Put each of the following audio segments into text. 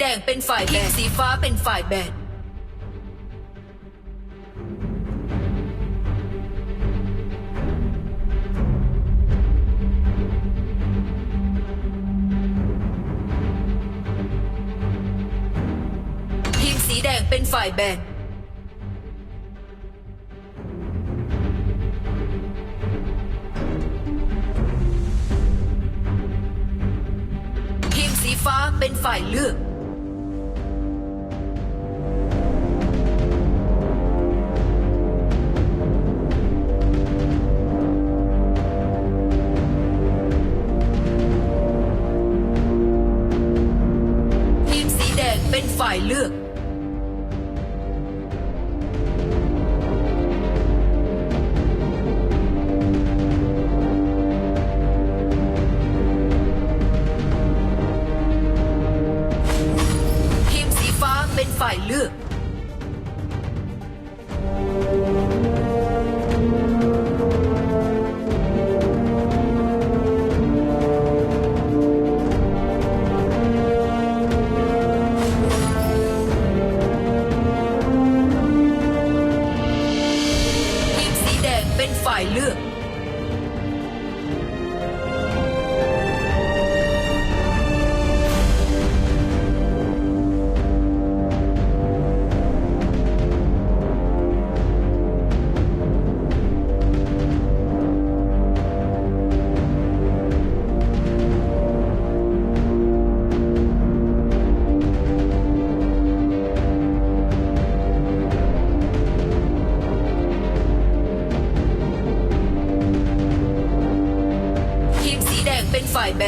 แดงเป็นฝ่ายแบนสีฟ้าเป็นฝ่ายแบนทีมสีแดงเป็นฝ่ายแบนทีมสีฟ้าเป็นฝ่ายเลือกายเลือก แด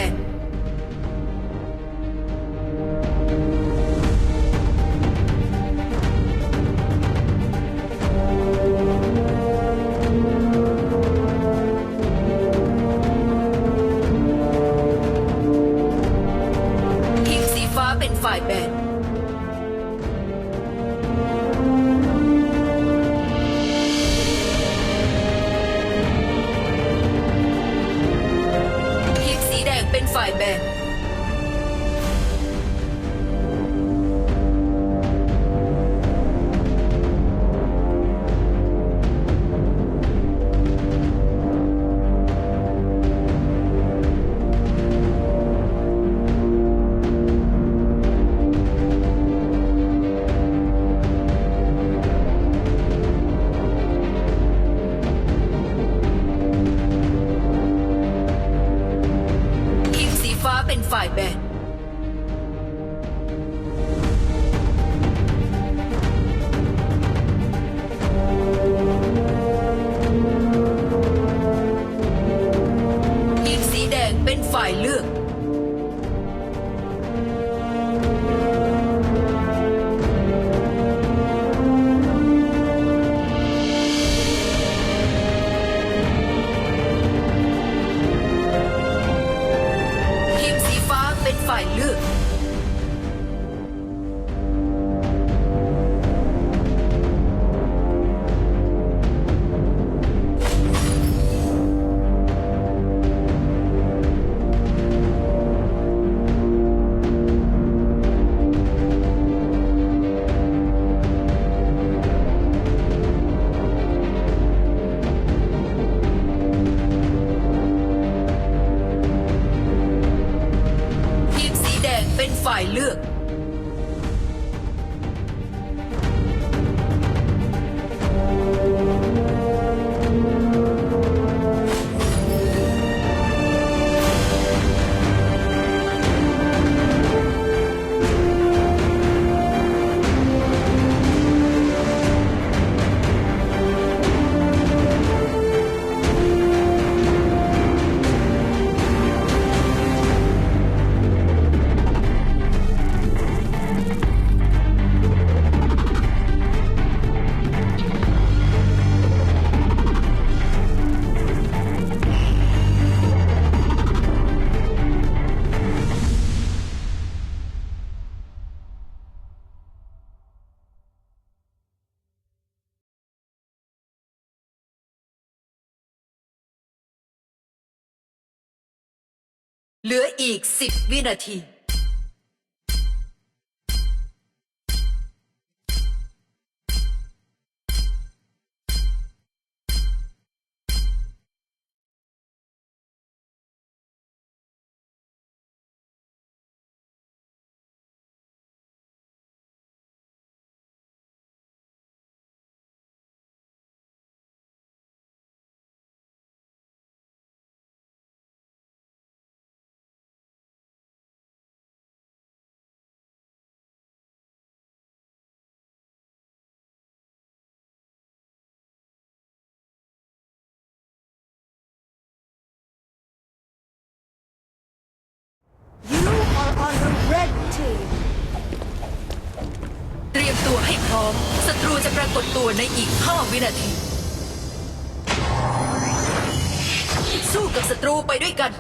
เป็นฝ่ายเลือก เหลืออีก 10 วินาที on the red team. เตรียมตัวให้พร้อม ศัตรูจะปรากฏตัวในอีก 5 วินาที สู้กับศัตรูไปด้วยกัน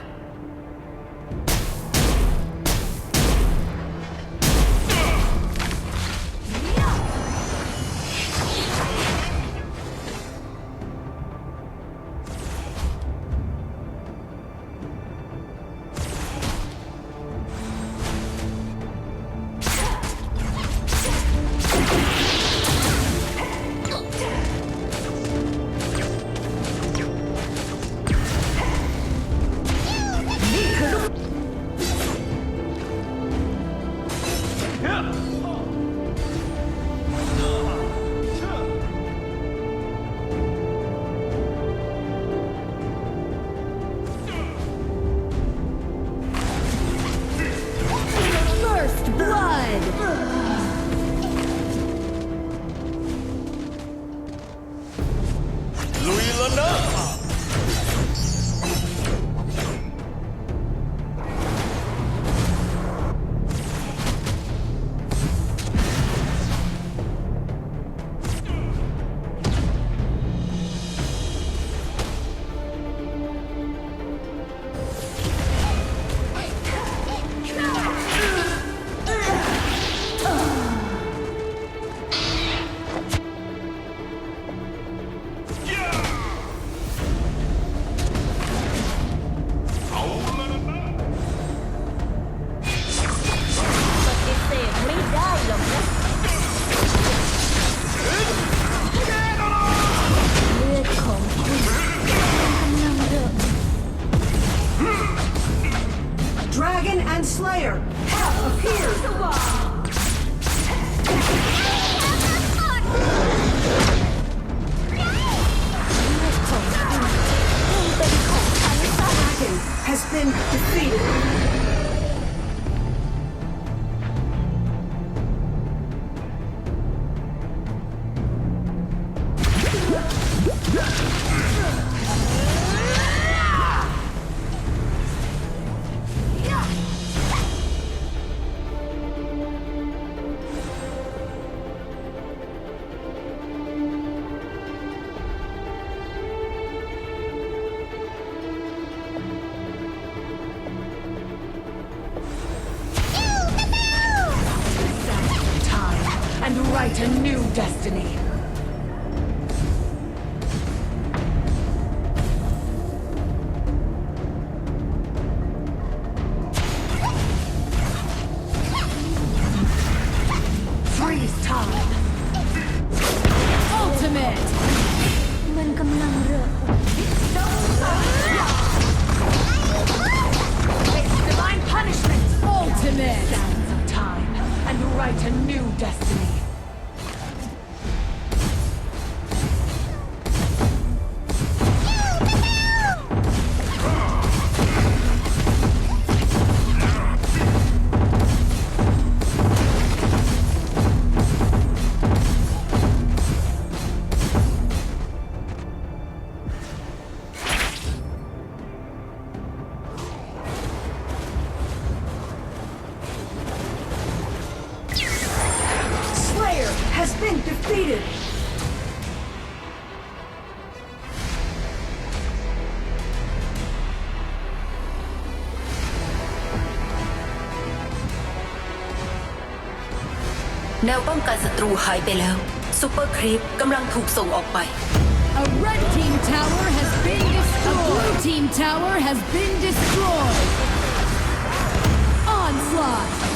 blood. ลุ write a new destiny. แนวป้องกันศัตรูหายไปแล้วซูเปอร์ครีปกำลังถูกส่งออกไป A red team tower has been destroyed. A blue team tower has been destroyed. Onslaught.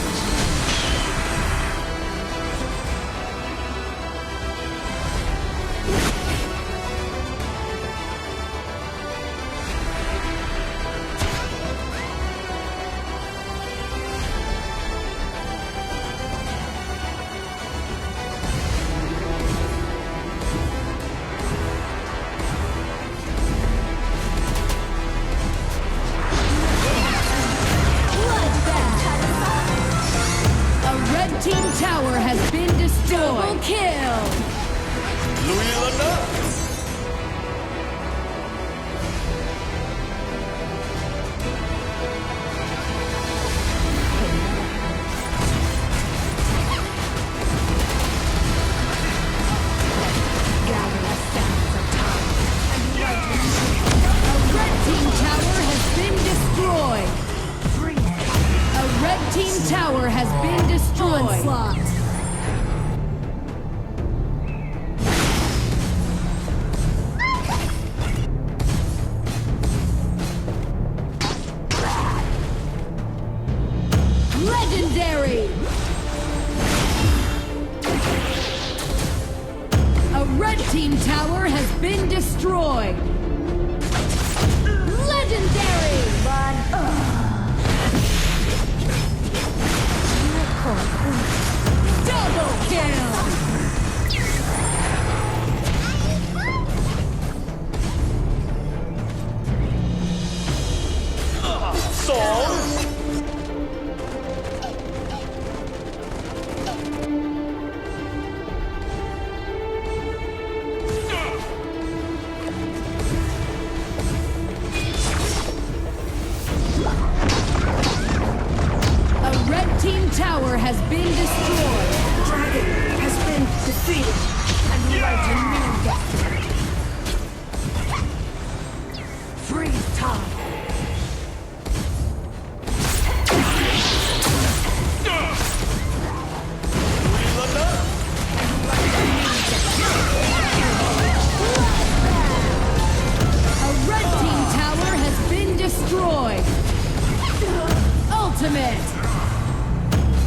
Been destroyed.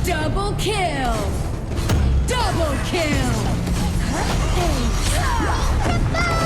Double kill! Double kill! Perfect!